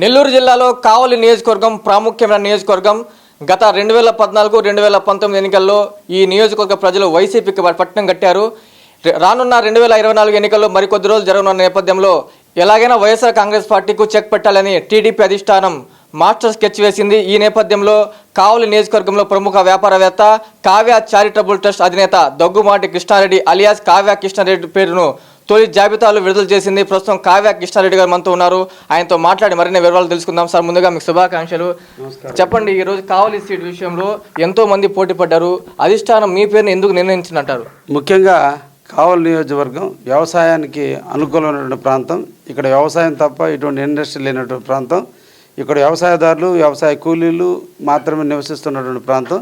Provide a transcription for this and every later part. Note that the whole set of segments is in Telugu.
నెల్లూరు జిల్లాలో కావలి నియోజకవర్గం ప్రాముఖ్యమైన నియోజకవర్గం. గత రెండు వేల పద్నాలుగు రెండు వేల పంతొమ్మిది ఎన్నికల్లో ఈ నియోజకవర్గ ప్రజలు వైసీపీకి పట్టణం కట్టారు. రానున్న రెండు వేల ఇరవై నాలుగు ఎన్నికల్లో మరికొద్ది రోజులు జరగనున్న నేపథ్యంలో ఎలాగైనా వైఎస్ఆర్ కాంగ్రెస్ పార్టీకు చెక్ పెట్టాలని టీడీపీ అధిష్టానం మాస్టర్ స్కెచ్ వేసింది. ఈ నేపథ్యంలో కావలి నియోజకవర్గంలో ప్రముఖ వ్యాపారవేత్త కావ్య చారిటబుల్ ట్రస్ట్ అధినేత దగ్గుమాటి కృష్ణారెడ్డి అలియాస్ కావ్య కృష్ణారెడ్డి పేరును తొలి జాబితాలు విడుదల చేసింది. ప్రస్తుతం కావ్య కృష్ణారెడ్డి గారు మనతో ఉన్నారు. ఆయనతో మాట్లాడి మరిన్ని వివరాలు తెలుసుకుందాం. సార్ ముందుగా మీకు శుభాకాంక్షలు. చెప్పండి ఈ రోజు కావలి సీట్ విషయంలో ఎంతో మంది పోటీ పడ్డారు. అధిష్టానం మీ పేరుని ఎందుకు నిర్ణయించినట్టారు ముఖ్యంగా కావలి నియోజకవర్గం వ్యవసాయానికి అనుకూలమైనటువంటి ప్రాంతం. ఇక్కడ వ్యవసాయం తప్ప ఇటువంటి ఇండస్ట్రీ లేనటువంటి ప్రాంతం. ఇక్కడ వ్యవసాయదారులు వ్యవసాయ కూలీలు మాత్రమే నివసిస్తున్నటువంటి ప్రాంతం.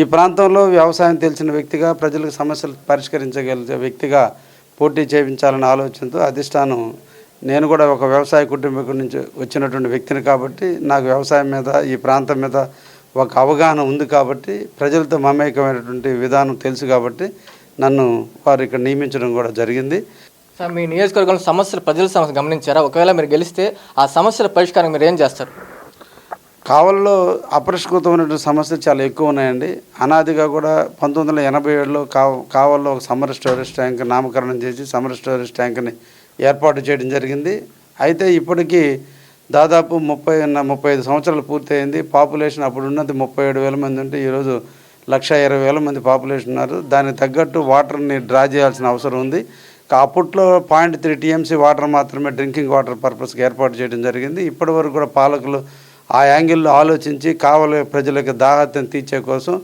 ఈ ప్రాంతంలో వ్యవసాయం తెలిసిన వ్యక్తిగా ప్రజలకు సమస్యలు పరిష్కరించగలిగే వ్యక్తిగా పోటీ చేయించాలనే ఆలోచనతో అధిష్టానం నేను కూడా ఒక వ్యవసాయ కుటుంబం నుంచి వచ్చినటువంటి వ్యక్తిని కాబట్టి నాకు వ్యవసాయం మీద ఈ ప్రాంతం మీద ఒక అవగాహన ఉంది కాబట్టి ప్రజలతో మమేకమైనటువంటి విధానం తెలుసు కాబట్టి నన్ను వారు ఇక్కడ నియమించడం కూడా జరిగింది. సార్ మీ నియోజకవర్గంలో సమస్యలు ప్రజల సమస్య గమనించారా? ఒకవేళ మీరు గెలిస్తే ఆ సమస్యల పరిష్కారం మీరు ఏం చేస్తారు? కావల్లో అపరిష్కృతమైనటువంటి సమస్యలు చాలా ఎక్కువ ఉన్నాయండి. అనాదిగా కూడా పంతొమ్మిది వందల ఎనభై ఏడులో కావ కావల్లో ఒక సమ్మర్ స్టోరేజ్ ట్యాంక్ నామకరణం చేసి సమ్మర్ స్టోరేజ్ ట్యాంక్ని ఏర్పాటు చేయడం జరిగింది. అయితే ఇప్పటికీ దాదాపు ముప్పై ముప్పై ఐదు సంవత్సరాలు పూర్తయింది. పాపులేషన్ అప్పుడు ఉన్నది ముప్పై ఏడు వేల మంది ఉంటే ఈరోజు లక్ష ఇరవై వేల మంది పాపులేషన్ ఉన్నారు. దానికి తగ్గట్టు వాటర్ని డ్రా చేయాల్సిన అవసరం ఉంది. కా- అప్పట్లో పాయింట్ త్రీ టీఎంసీ వాటర్ మాత్రమే డ్రింకింగ్ వాటర్ పర్పస్కి ఏర్పాటు చేయడం జరిగింది. ఇప్పటి వరకు కూడా పాలకులు ఆ యాంగిల్లో ఆలోచించి కావలి ప్రజలకు దాహత్యం తీర్చే కోసం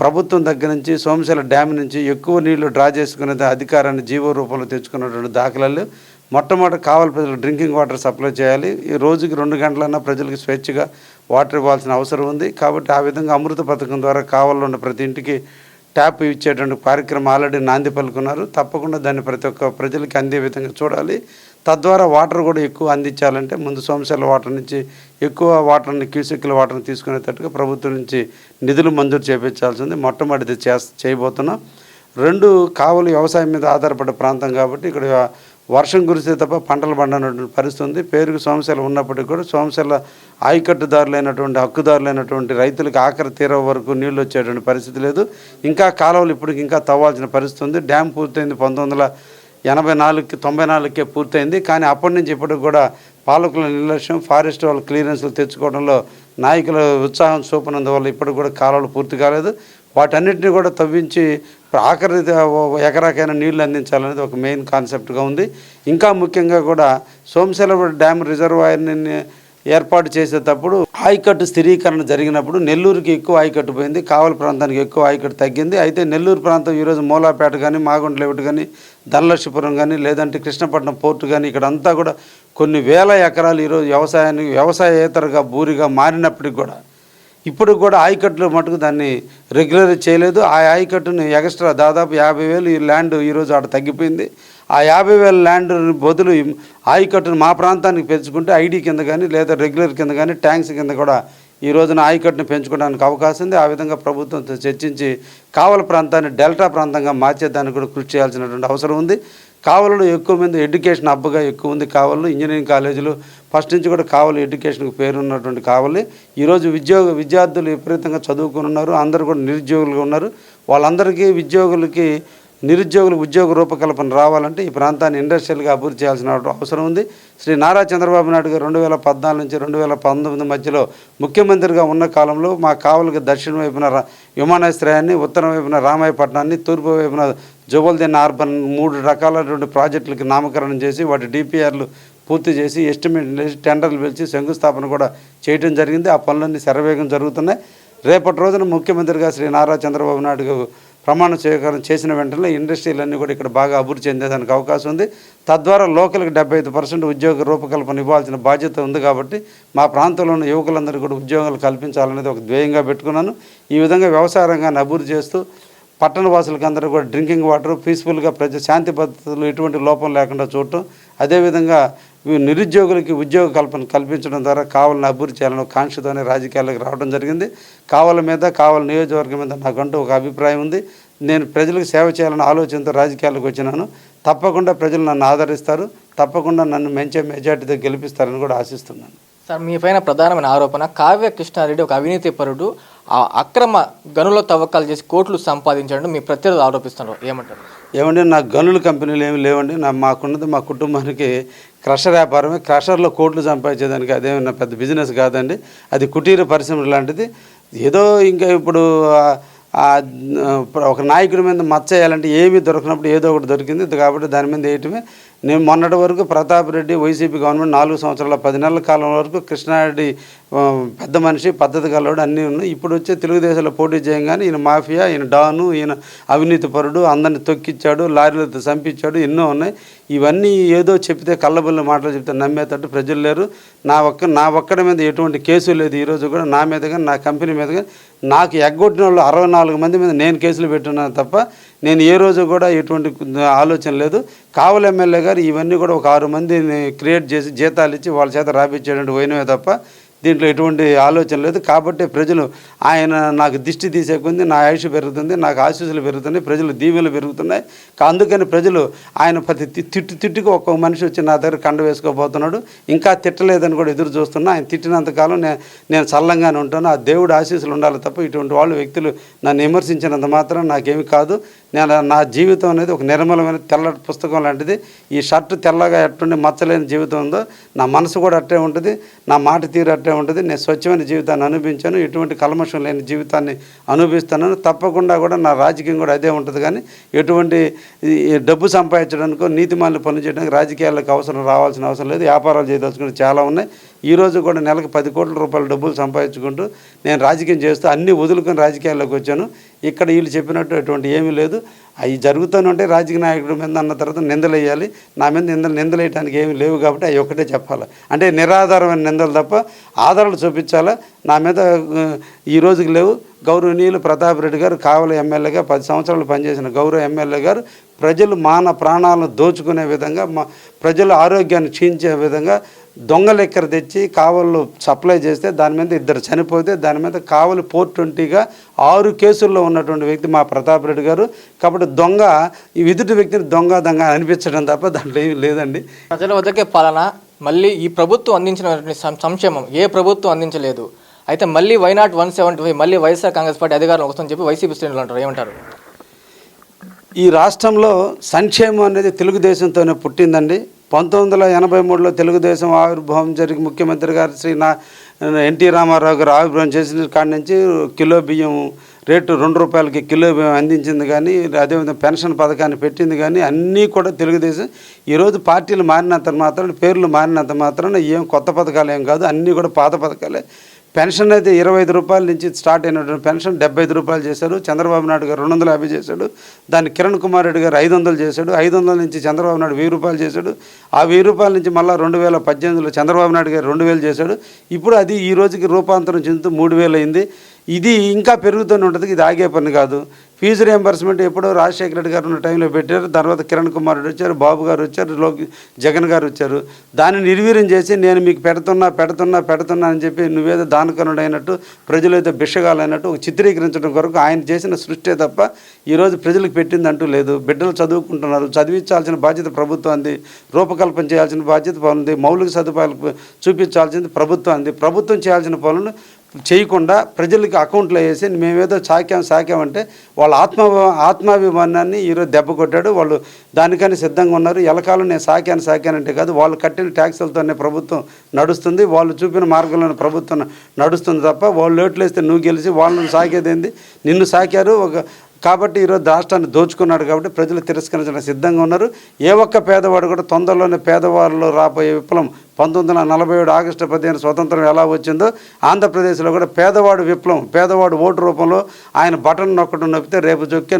ప్రభుత్వం దగ్గర నుంచి సోమశిల డ్యామ్ నుంచి ఎక్కువ నీళ్ళు డ్రా చేసుకునే అధికారాన్ని జీవో రూపంలో తెచ్చుకున్నటువంటి దాఖలాలు. మొట్టమొదటి కావాలి ప్రజలు డ్రింకింగ్ వాటర్ సప్లై చేయాలి. ఈ రోజుకి రెండు గంటలన్నా ప్రజలకు స్వేచ్ఛగా వాటర్ ఇవ్వాల్సిన అవసరం ఉంది. కాబట్టి ఆ విధంగా అమృత పథకం ద్వారా కావాలో ఉన్న ప్రతి ఇంటికి ట్యాప్ ఇచ్చేటువంటి కార్యక్రమం ఆల్రెడీ నాంది పలుకున్నారు. తప్పకుండా దాన్ని ప్రతి ఒక్క ప్రజలకి అందే విధంగా చూడాలి. తద్వారా వాటర్ కూడా ఎక్కువ అందించాలంటే ముందు సోమశాల వాటర్ నుంచి ఎక్కువ వాటర్ని క్యూసెక్ల వాటర్ని తీసుకునేటట్టుగా ప్రభుత్వం నుంచి నిధులు మంజూరు చేపించాల్సి ఉంది. మొట్టమొదటిది చే చేయబోతున్నాం. రెండు కావలు వ్యవసాయం మీద ఆధారపడే ప్రాంతం కాబట్టి ఇక్కడ వర్షం కురిస్తే తప్ప పంటలు పండనటువంటి పరిస్థితి ఉంది. పేరుకు సోమశాల ఉన్నప్పటికీ కూడా సోమశాల ఆయకట్టుదారులైనటువంటి హక్కుదారులైనటువంటి రైతులకు ఆఖరి తీర వరకు నీళ్ళు వచ్చేటువంటి పరిస్థితి లేదు. ఇంకా కాలువలు ఇప్పటికి ఇంకా తవ్వాల్సిన పరిస్థితి ఉంది. డ్యామ్ పూర్తయింది పంతొమ్మిది వందల ఎనభై నాలుగుకి తొంభై నాలుగుకే పూర్తయింది. కానీ అప్పటి నుంచి ఇప్పటికి కూడా పాలకుల నిర్లక్ష్యం ఫారెస్ట్ వాళ్ళ క్లియరెన్స్లు తెచ్చుకోవడంలో నాయకుల ఉత్సాహం చూపినందువల్ల ఇప్పటికి కూడా కాలాలు పూర్తి కాలేదు. వాటన్నిటిని కూడా తవ్వించి ఆఖరి ఎకరాకైనా నీళ్ళు అందించాలనేది ఒక మెయిన్ కాన్సెప్ట్గా ఉంది. ఇంకా ముఖ్యంగా కూడా సోమశిల డ్యామ్ రిజర్వాయర్ని ఏర్పాటు చేసేటప్పుడు ఆయకట్టు స్థిరీకరణ జరిగినప్పుడు నెల్లూరుకి ఎక్కువ ఆయకట్టు పోయింది కావలి ప్రాంతానికి ఎక్కువ ఆయకట్టు తగ్గింది. అయితే నెల్లూరు ప్రాంతం ఈరోజు మూలాపేట కానీ మాగుంట కానీ ధనలక్ష్మీపురం కానీ లేదంటే కృష్ణపట్నం పోర్టు కానీ ఇక్కడ అంతా కూడా కొన్ని వేల ఎకరాలు ఈరోజు వ్యవసాయానికి వ్యవసాయేతరగా బూరిగా మారినప్పటికి కూడా ఇప్పుడు కూడా ఆయకట్లు మటుకు దాన్ని రెగ్యులర్ చేయలేదు. ఆ ఆయకట్టును ఎక్స్ట్రా దాదాపు యాభై వేలు ఈ ల్యాండ్ ఈరోజు ఆడ తగ్గిపోయింది. ఆ యాభై వేల ల్యాండ్ బదులు ఆయకట్టును మా ప్రాంతానికి పెంచుకుంటే ఐడి కింద కానీ లేదా రెగ్యులర్ కింద కానీ ట్యాంక్స్ కింద కూడా ఈ రోజున ఆయకట్టును పెంచుకోవడానికి అవకాశం ఉంది. ఆ విధంగా ప్రభుత్వంతో చర్చించి కావల ప్రాంతాన్ని డెల్టా ప్రాంతంగా మార్చేదానికి కూడా కృషి చేయాల్సినటువంటి అవసరం ఉంది. కావలలో ఎక్కువ మంది ఎడ్యుకేషన్ అబ్బగా ఎక్కువ ఉంది. కావలు ఇంజనీరింగ్ కాలేజీలు ఫస్ట్ నుంచి కూడా కావలి ఎడ్యుకేషన్కి పేరున్నటువంటి కావలి. ఈరోజు ఉద్యోగ విద్యార్థులు విపరీతంగా చదువుకుని ఉన్నారు. అందరూ కూడా నిరుద్యోగులుగా ఉన్నారు. వాళ్ళందరికీ ఉద్యోగులకి నిరుద్యోగులు ఉద్యోగ రూపకల్పన రావాలంటే ఈ ప్రాంతాన్ని ఇండస్ట్రియల్గా అభివృద్ధి చేయాల్సిన అవసరం ఉంది. శ్రీ నారా చంద్రబాబు నాయుడు గారు రెండు వేల పద్నాలుగు నుంచి రెండు వేల పంతొమ్మిది మధ్యలో ముఖ్యమంత్రిగా ఉన్న కాలంలో మా కావలికి దక్షిణ వైపున విమానాశ్రయాన్ని ఉత్తరం వైపున రామాయపట్నాన్ని తూర్పు వైపున జువల్దిన్ ఆర్బన్ మూడు రకాలైనటువంటి ప్రాజెక్టులకి నామకరణం చేసి వాటి డిపిఆర్లు పూర్తి చేసి ఎస్టిమేట్ టెండర్లు పిలిచి శంకుస్థాపన కూడా చేయడం జరిగింది. ఆ పనులన్నీ శరవేగం జరుగుతున్నాయి. రేపటి రోజున ముఖ్యమంత్రిగా శ్రీ నారా చంద్రబాబు నాయుడు గారు ప్రమాణ స్వీకారం చేసిన వెంటనే ఇండస్ట్రీలన్నీ కూడా ఇక్కడ బాగా అభివృద్ధి చెందేదానికి అవకాశం ఉంది. తద్వారా లోకల్కి డెబ్బై ఐదు పర్సెంట్ ఉద్యోగ రూపకల్పన ఇవ్వాల్సిన బాధ్యత ఉంది కాబట్టి మా ప్రాంతంలో ఉన్న యువకులందరికీ కూడా ఉద్యోగాలు కల్పించాలనేది ఒక ధ్యేయంగా పెట్టుకున్నాను. ఈ విధంగా వ్యవసాయ రంగాన్ని అభివృద్ధి చేస్తూ పట్టణ వాసులకి అందరూ కూడా డ్రింకింగ్ వాటర్ పీస్ఫుల్గా ప్రజ శాంతి పద్ధతులు ఎటువంటి లోపం లేకుండా చూడటం అదేవిధంగా నిరుద్యోగులకి ఉద్యోగ కల్పన కల్పించడం ద్వారా కావాలని అభివృద్ధి చేయాలని కాంక్షతోనే రాజకీయాలకు రావడం జరిగింది. కావాల మీద కావాల నియోజకవర్గం మీద నాకంటూ ఒక అభిప్రాయం ఉంది. నేను ప్రజలకు సేవ చేయాలని ఆలోచనతో రాజకీయాలకు వచ్చినాను. తప్పకుండా ప్రజలు నన్ను ఆదరిస్తారు. తప్పకుండా నన్ను మంచి మెజార్టీతో గెలిపిస్తారని కూడా ఆశిస్తున్నాను. సార్ మీ పైన ప్రధానమైన ఆరోపణ కావ్య కృష్ణారెడ్డి ఒక అవినీతి పరుడు ఆ అక్రమ గనుల తవ్వకాలు చేసి కోట్లు సంపాదించడం మీ ప్రత్యర్థులు ఆరోపిస్తున్నారు. ఏమంటారు? ఏమంటే నాకు గనుల కంపెనీలు ఏమి లేవండి. నా మాకున్నది మా కుటుంబానికి క్రషర్ వ్యాపారమే. క్రషర్లో కోట్లు సంపాదించేదానికి అదేమన్నా పెద్ద బిజినెస్ కాదండి. అది కుటీర పరిశ్రమ లాంటిది. ఏదో ఇంకా ఇప్పుడు ఒక నాయకుడి మీద మచ్చ వేయాలంటే ఏమీ దొరకనప్పుడు ఏదో ఒకటి దొరికింది. కాబట్టి దాని మీద వేయటమే నేను మొన్నటి వరకు ప్రతాప్ రెడ్డి వైసీపీ గవర్నమెంట్ నాలుగు సంవత్సరాల పది నెలల కాలం వరకు కృష్ణారెడ్డి పెద్ద మనిషి పద్ధతి కలవాడు అన్నీ ఉన్నాయి. ఇప్పుడు వచ్చే తెలుగుదేశంలో పోటీ చేయగానే ఈయన మాఫియా ఈయన డాను ఈయన అవినీతి పరుడు అందరిని తొక్కిచ్చాడు లారీలతో చంపించాడు ఎన్నో ఉన్నాయి. ఇవన్నీ ఏదో చెప్తే కళ్ళబుల్ల మాటలు చెప్తే నమ్మేటట్టు ప్రజలు లేరు. నా ఒక్క నా ఒక్కడి మీద ఎటువంటి కేసు లేదు ఈరోజు కూడా. నా మీద కానీ నా కంపెనీ మీద కానీ నాకు ఎగ్గొట్టిన వాళ్ళు అరవై నాలుగు మంది మీద నేను కేసులు పెట్టున్నాను తప్ప నేను ఏ రోజు కూడా ఎటువంటి ఆలోచన లేదు. కావలి ఎమ్మెల్యే గారు ఇవన్నీ కూడా ఒక ఆరు మందిని క్రియేట్ చేసి జీతాలు ఇచ్చి వాళ్ళ చేత రాపించేటువంటి పోయినవే తప్ప దీంట్లో ఎటువంటి ఆలోచన లేదు. కాబట్టి ప్రజలు ఆయన నాకు దిష్టి తీసే కొంది నా ఆయుష్ పెరుగుతుంది నాకు ఆశీస్సులు పెరుగుతున్నాయి ప్రజలు దీవెలు పెరుగుతున్నాయి. అందుకని ప్రజలు ఆయన ప్రతి తి- తిట్టు తిట్టుకు ఒక్కొక్క మనిషి వచ్చి నా దగ్గర కండ వేసుకోబోతున్నాడు. ఇంకా తిట్టలేదని కూడా ఎదురు చూస్తున్నా. ఆయన తిట్టినంతకాలం నేను నేను చల్లంగానే ఉంటాను. ఆ దేవుడు ఆశీస్సులు ఉండాలి తప్ప ఇటువంటి వాళ్ళు వ్యక్తులు నన్ను విమర్శించినంత మాత్రం నాకేమి కాదు. నేను నా జీవితం అనేది ఒక నిర్మలమైన తెల్లటి పుస్తకం లాంటిది. ఈ షర్ట్ తెల్లగా ఎట్టుండి మచ్చలేని జీవితం ఉందో నా మనసు కూడా అట్టే ఉంటుంది నా మాట తీరు అట్టే ఉంటుంది. నేను స్వచ్ఛమైన జీవితాన్ని అనుభవించాను ఎటువంటి కల్మషం లేని జీవితాన్ని అనుభవిస్తాను. తప్పకుండా కూడా నా రాజకీయం కూడా అదే ఉంటుంది కానీ ఎటువంటి డబ్బు సంపాదించడానికో నీతిమాలను పనులు చేయడానికి రాజకీయాలకు అవసరం రావాల్సిన అవసరం లేదు. వ్యాపారాలు చేయదలుచుకుని చాలా ఉన్నాయి. ఈ రోజు కూడా నెలకు పది కోట్ల రూపాయల డబ్బులు సంపాదించుకుంటూ నేను రాజకీయం చేస్తూ అన్ని వదులుకొని రాజకీయాల్లోకి వచ్చాను. ఇక్కడ వీళ్ళు చెప్పినట్టు అటువంటి ఏమీ లేదు. అవి జరుగుతూనే ఉంటే రాజకీయ నాయకుడి మీద అన్న తర్వాత నిందలు వేయాలి నా మీద నిందలు నిందలేయడానికి ఏమీ లేవు కాబట్టి అవి ఒకటే చెప్పాలి. అంటే నిరాధారమైన నిందలు తప్ప ఆధారాలు చూపించాలా? నా మీద ఈ రోజుకి లేవు. గౌరవనీయులు ప్రతాప్ రెడ్డి గారు కావలి ఎమ్మెల్యేగా పది సంవత్సరాలు పనిచేసిన గౌరవ ఎమ్మెల్యే గారు ప్రజలు మాన ప్రాణాలను దోచుకునే విధంగా మా ప్రజల ఆరోగ్యాన్ని క్షీణించే విధంగా దొంగ లెక్కర తెచ్చి కావలు సప్లై చేస్తే దాని మీద ఇద్దరు చనిపోతే దాని మీద కావలి ఫోర్ ట్వంటీగా ఆరు కేసుల్లో ఉన్నటువంటి వ్యక్తి మా ప్రతాప్ రెడ్డి గారు. కాబట్టి దొంగ ఈ విదుటి వ్యక్తిని దొంగ దొంగ అనిపించడం తప్ప దాంట్లో ఏమీ లేదండి. ప్రజల వద్దకే పాలన మళ్ళీ ఈ ప్రభుత్వం అందించినటువంటి సంక్షేమం ఏ ప్రభుత్వం అందించలేదు. అయితే మళ్ళీ వైనాట్ వన్ సెవెంటీ ఫైవ్ మళ్ళీ వైఎస్ఆర్ కాంగ్రెస్ పార్టీ అధికారం వస్తుందని చెప్పి వైసీపీ శ్రేణులు అంటారు. ఏమంటారు? ఈ రాష్ట్రంలో సంక్షేమం అనేది తెలుగుదేశంతోనే పుట్టిందండి. పంతొమ్మిది వందల ఎనభై మూడులో తెలుగుదేశం ఆవిర్భావం జరిగి ముఖ్యమంత్రి గారు శ్రీ నా ఎన్టీ రామారావు గారు ఆవిర్భావం చేసిన కాడి నుంచి కిలో బియ్యం రేటు రెండు రూపాయలకి కిలో బియ్యం అందించింది కానీ అదేవిధంగా పెన్షన్ పథకాన్ని పెట్టింది కానీ అన్నీ కూడా తెలుగుదేశం. ఈరోజు పార్టీలు మారినంత మాత్రాన పేర్లు మారినంత మాత్రాన ఏం కొత్త పథకాలు ఏం కాదు అన్నీ కూడా పాత పథకాలే. పెన్షన్ అయితే ఇరవై ఐదు రూపాయల నుంచి స్టార్ట్ అయినటువంటి పెన్షన్ డెబ్బై ఐదు రూపాయలు చేశారు చంద్రబాబు నాయుడు గారు రెండు వందల యాభై చేశాడు. దాన్ని కిరణ్ కుమార్ రెడ్డి గారు ఐదు వందలు చేశాడు. ఐదు వందల నుంచి చంద్రబాబు నాయుడు వెయ్యి రూపాయలు చేశాడు. ఆ వెయ్యి రూపాయల నుంచి మళ్ళీ రెండు వేల పద్దెనిమిదిలో చంద్రబాబు నాయుడు గారు రెండు వేలు చేశాడు. ఇప్పుడు అది ఈ రోజుకి రూపాంతరం చెందుతూ మూడు వేలు అయింది. ఇది ఇంకా పెరుగుతూనే ఉంటుంది ఇది ఆగే పని కాదు. ఫీజు రియంబర్స్మెంట్ ఎప్పుడో రాజశేఖర రెడ్డి గారు ఉన్న టైంలో పెట్టారు తర్వాత కిరణ్ కుమార్ రెడ్డి వచ్చారు బాబు గారు వచ్చారు లోకి జగన్ గారు వచ్చారు. దాన్ని నిర్వీర్యం చేసి నేను మీకు పెడుతున్నా పెడుతున్నా పెడుతున్నా అని చెప్పి నువ్వేదో దానకనుడు ప్రజలు అయితే బిషగాలైనట్టు ఒక చిత్రీకరించడం కొరకు ఆయన చేసిన సృష్టే తప్ప ఈరోజు ప్రజలకు పెట్టిందంటూ లేదు. బిడ్డలు చదువుకుంటున్నారు చదివించాల్సిన బాధ్యత ప్రభుత్వాన్ని రూపకల్పన చేయాల్సిన బాధ్యత ఉంది మౌలిక సదుపాయాలు చూపించాల్సింది ప్రభుత్వాన్ని ప్రభుత్వం చేయాల్సిన పనులను చేయకుండా ప్రజలకి అకౌంట్లో వేసి మేమేదో సాకాం సాకామంటే వాళ్ళ ఆత్మ ఆత్మాభిమానాన్ని ఈరోజు దెబ్బ కొట్టాడు. వాళ్ళు దానికని సిద్ధంగా ఉన్నారు. ఎలకాలం నేను సాకాను సాకానంటే కాదు వాళ్ళు కట్టిన ట్యాక్సులతోనే ప్రభుత్వం నడుస్తుంది. వాళ్ళు చూపిన మార్గంలోనే ప్రభుత్వం నడుస్తుంది తప్ప వాళ్ళు ఓట్లు వేస్తే నువ్వు గెలిచి వాళ్ళని సాకేదేంది నిన్ను సాకారు. ఒక కాబట్టి ఈరోజు రాష్ట్రాన్ని దోచుకున్నాడు కాబట్టి ప్రజలు తిరస్కరించడానికి సిద్ధంగా ఉన్నారు. ఏ ఒక్క పేదవాడు కూడా తొందరలోనే పేదవాళ్ళు రాబోయే విప్లవం పంతొమ్మిది వందల నలభై ఏడు ఆగస్టు పదిహేను స్వతంత్రం ఎలా వచ్చిందో ఆంధ్రప్రదేశ్లో కూడా పేదవాడు విప్లవం పేదవాడు ఓటు రూపంలో ఆయన బటన్ నొక్కడం నొప్పితే రేపు జొక్కే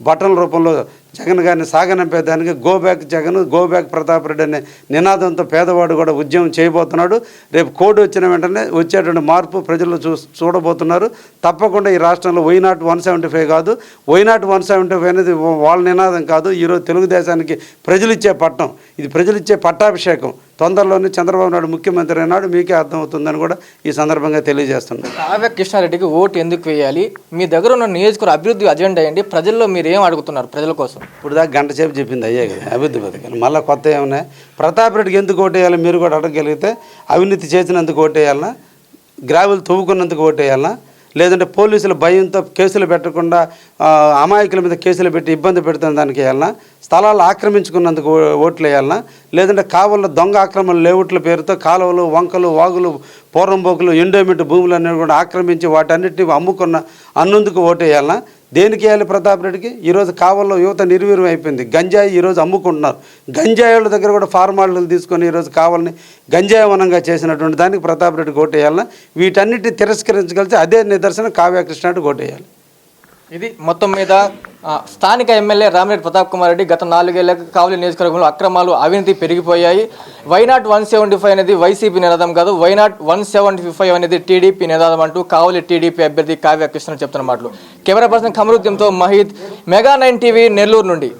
బటన్ రూపంలో జగన్ గారిని సాగనంపేదానికి go back Jagan go back Pratap Reddy అనే నినాదంతో పేదవాడు కూడా ఉద్యమం చేయబోతున్నాడు. రేపు కోడ్ వచ్చిన వెంటనే వచ్చేటువంటి మార్పు ప్రజలు చూ చూడబోతున్నారు. తప్పకుండా ఈ రాష్ట్రంలో why not one seventy five కాదు. Why not one seventy five అనేది వాళ్ళ నినాదం కాదు. ఈరోజు తెలుగుదేశానికి ప్రజలు ఇచ్చే పట్టం ఇది ప్రజలు ఇచ్చే పట్టాభిషేకం. తొందరలోనే చంద్రబాబు నాయుడు ముఖ్యమంత్రి అయినాడు. మీకే అర్థమవుతుందని కూడా ఈ సందర్భంగా తెలియజేస్తున్నాను. కావ్య కృష్ణారెడ్డికి ఓటు ఎందుకు వేయాలి? మీ దగ్గర ఉన్న నియోజకవర్గ అభివృద్ధి అజెండా ఏంటి? ప్రజల్లో మీరు ఏం అడుగుతున్నారు ప్రజల కోసం? ఇప్పుడు దాకా గంట సేపు చెప్పింది అయ్యే కదా అభివృద్ధి పథకాలు. మళ్ళీ కొత్త ఏమున్నాయి ప్రతాప్ రెడ్డికి ఎందుకు ఓటేయాలి మీరు కూడా అడగగలిగితే అవినీతి చేసినందుకు ఓటేయాలనా గ్రావెల్ తవ్వుకున్నందుకు ఓటేయాలనా లేదంటే పోలీసుల భయంతో కేసులు పెట్టకుండా అమాయకుల మీద కేసులు పెట్టి ఇబ్బంది పెడుతున్న దానికి వేయాలనా? స్థలాలు ఆక్రమించుకున్నందుకు ఓట్లు వేయాలనా? లేదంటే కావల్లో దొంగ ఆక్రమణ లేవుట్ల పేరుతో కాలువలు వంకలు వాగులు పూర్వంబోకులు ఎండోమెంట్ భూములు అనేవి కూడా ఆక్రమించి వాటన్నిటిని అమ్ముకున్న అన్నందుకు ఓటు వేయాలనా? దేనికి వేయాలి ప్రతాప్ రెడ్డికి? ఈరోజు కావల్లో యువత నిర్వీర్యం అయిపోయింది. గంజాయి ఈరోజు అమ్ముకుంటున్నారు. గంజాయి వాళ్ళ దగ్గర కూడా ఫార్మాలిటీలు తీసుకొని ఈరోజు కావాలని గంజాయి వనంగా చేసినటువంటి దానికి ప్రతాప్ రెడ్డికి ఓటు వీటన్నిటిని తిరస్కరించగలిగితే అదే నిదర్శనం కావ్యకృష్ణ కృష్ణాడికి వేయాలి ఇది మొత్తం మీద స్థానిక ఎమ్మెల్యే రామిరెడ్డి ప్రతాప్ కుమార్ రెడ్డి గత నాలుగేళ్ళకు కావలి నియోజకవర్గంలో అక్రమాలు అవినీతి పెరిగిపోయాయి. Why not one seventy five అనేది వైసీపీ నినాదం కాదు. Why not one seventy five అనేది టీడీపీ నినాదం అంటూ కావలి టీడీపీ అభ్యర్థి కావ్య కృష్ణ చెప్తున్న మాటలు. Camera person కమరుద్దీన్తో Maheed mega nine TV Nellore నుండి.